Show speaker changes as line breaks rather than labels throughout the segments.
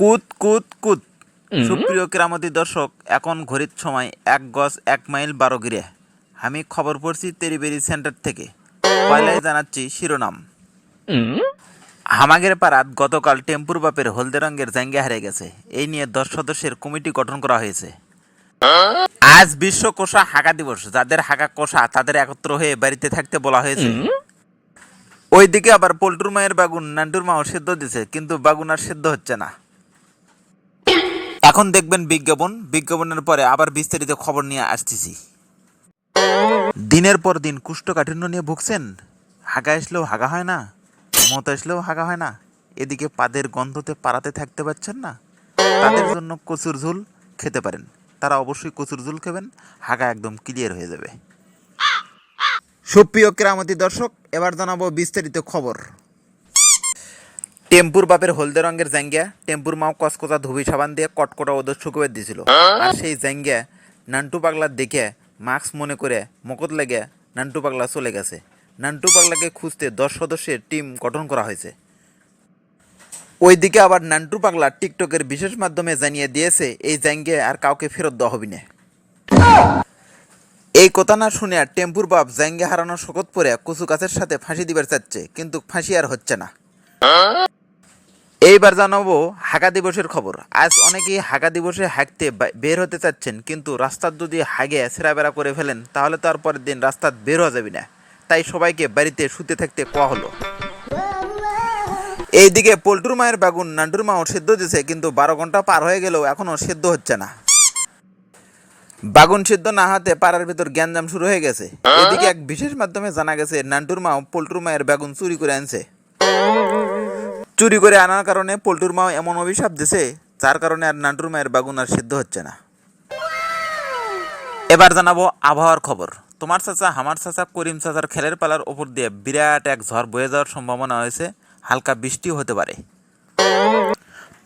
কুত কুত কুত। সুপ্রিয় কেরামতি দর্শক এখন ঘড়ির সময় এক গজ এক মাইল বারো গিরে। আমি খবর পড়ছি তেরিবেরি সেন্টার থেকে। পয়লাই জানাচ্ছি শিরোনাম। হামাগের পাড়াত গতকাল টেম্পুর বাপের হলদে রঙের জাঙ্গা হারিয়ে গেছে। এই নিয়ে দশ সদস্যের কমিটি গঠন করা হয়েছে। আজ বিশ্ব কোষা হাঁকা দিবস। যাদের হাঁকা কোষা তাদের একত্র হয়ে বাড়িতে থাকতে বলা হয়েছে। ওইদিকে আবার পল্টুর মায়ের বাগুন নান্টুর মাও সেদ্ধ দিছে কিন্তু বাগুন আর সেদ্ধ হচ্ছে না। এখন দেখবেন বিজ্ঞাপন। বিজ্ঞাপনের পরে আবার বিস্তারিত খবর নিয়ে আসতেছি। দিনের পর দিন কুষ্ঠকাঠিন্য নিয়ে ভুগছেন? হাগা আসলেও হাগা হয় না? মত আসলেও হাগা হয় না? এদিকে পাদের গন্ধতে পাড়াতে থাকতে পারছেন না? তাদের জন্য কচুর ঝুল খেতে পারেন। তারা অবশ্যই কচুর ঝুল খাবেন, হাগা একদম ক্লিয়ার হয়ে যাবে। সুপ্রিয় কেরামতি দর্শক, এবার জানাব বিস্তারিত খবর। টেম্পুর বাপের হলদে রঙের জাঙ্গিয়া টেম্পুর মাও কসকসা ধুবি সাবান দিয়ে কটকটা ওদের শুকুয়ে দিছিল। আর সেই জাঙ্গিয়া নান্টু পাগলার দেখে মাস্ক মনে করে মকত লেগে নান্টু পাগলা চলে গেছে। নান্টু পাগলাকে খুঁজতে দশ সদস্যের টিম গঠন করা হয়েছে। ওইদিকে আবার নান্টু পাগলা টিকটকের বিশেষ মাধ্যমে জানিয়ে দিয়েছে এই জাঙ্গে আর কাউকে ফেরত দেওয়া হবে না। এই কথা না শুনে টেম্পুর বাপ জ্যাঙ্গে হারানোর শকত পরে কচু গাছের সাথে ফাঁসি দিবার চাচ্ছে কিন্তু ফাঁসি আর হচ্ছে না। এইবার জানাব হাগা দিবসের খবর। আজ অনেকেই হাগা দিবসে হাঁকতে বের হতে চাচ্ছেন, কিন্তু রাস্তার যদি হাগে সেরাবেরা করে ফেলেন, তাহলে তো আর পরের দিন রাস্তার বের হওয়া যাবে না। তাই সবাইকে বাড়িতে শুতে থাকতে কোয়া হলো। এইদিকে পল্টুর মায়ের বাগুন নান্টুর মাও সেদ্ধ দিছে কিন্তু বারো ঘণ্টা পার হয়ে গেলেও এখনও সেদ্ধ হচ্ছে না। বাগুন সিদ্ধ না হাতে পাড়ার ভেতর গ্যাঞ্জাম শুরু হয়ে গেছে। এদিকে এক বিশেষ মাধ্যমে জানা গেছে, নান্টুর মাও পল্টুর মায়ের বেগুন চুরি করে আনছে। চুরি করে আনার কারণে পল্টুর মাও এমন অভিশাপ দিছে, যার কারণে আর নান্টুর মায়ের বাগুন আর সিদ্ধ হচ্ছে না। এবার জানাব আবহাওয়ার খবর। তোমার চাচা, আমার চাচা করিম চাচার খেলের পালার ওপর দিয়ে বিরাট এক ঝড় বয়ে যাওয়ার সম্ভাবনা হয়েছে হালকা বৃষ্টিও হতে পারে।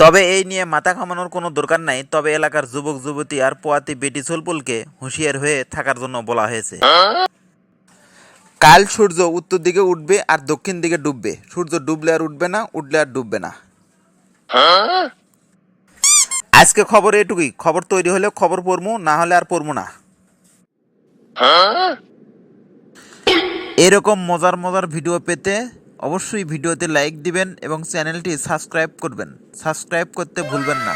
তবে এই নিয়ে মাথা ঘামানোর কোনো দরকার নাই, তবে এলাকার যুবক যুবতী আর পোয়াতি বেটি চলপুলকে হুঁশিয়ার হয়ে থাকার জন্য বলা হয়েছে। কাল সূর্য উত্তর দিকে উঠবে আর দক্ষিণ দিকে ডুববে। সূর্য ডুবলে আর উঠবে না উঠলে আর ডুববে না। আজকে খবর এটুকুই। খবর তৈরি হলে খবর পড়মু না হলে আর পড়মু না। এরকম মজার মজার ভিডিও পেতে অবশ্যই ভিডিওতে লাইক দিবেন এবং চ্যানেলটি সাবস্ক্রাইব করবেন। সাবস্ক্রাইব করতে ভুলবেন না।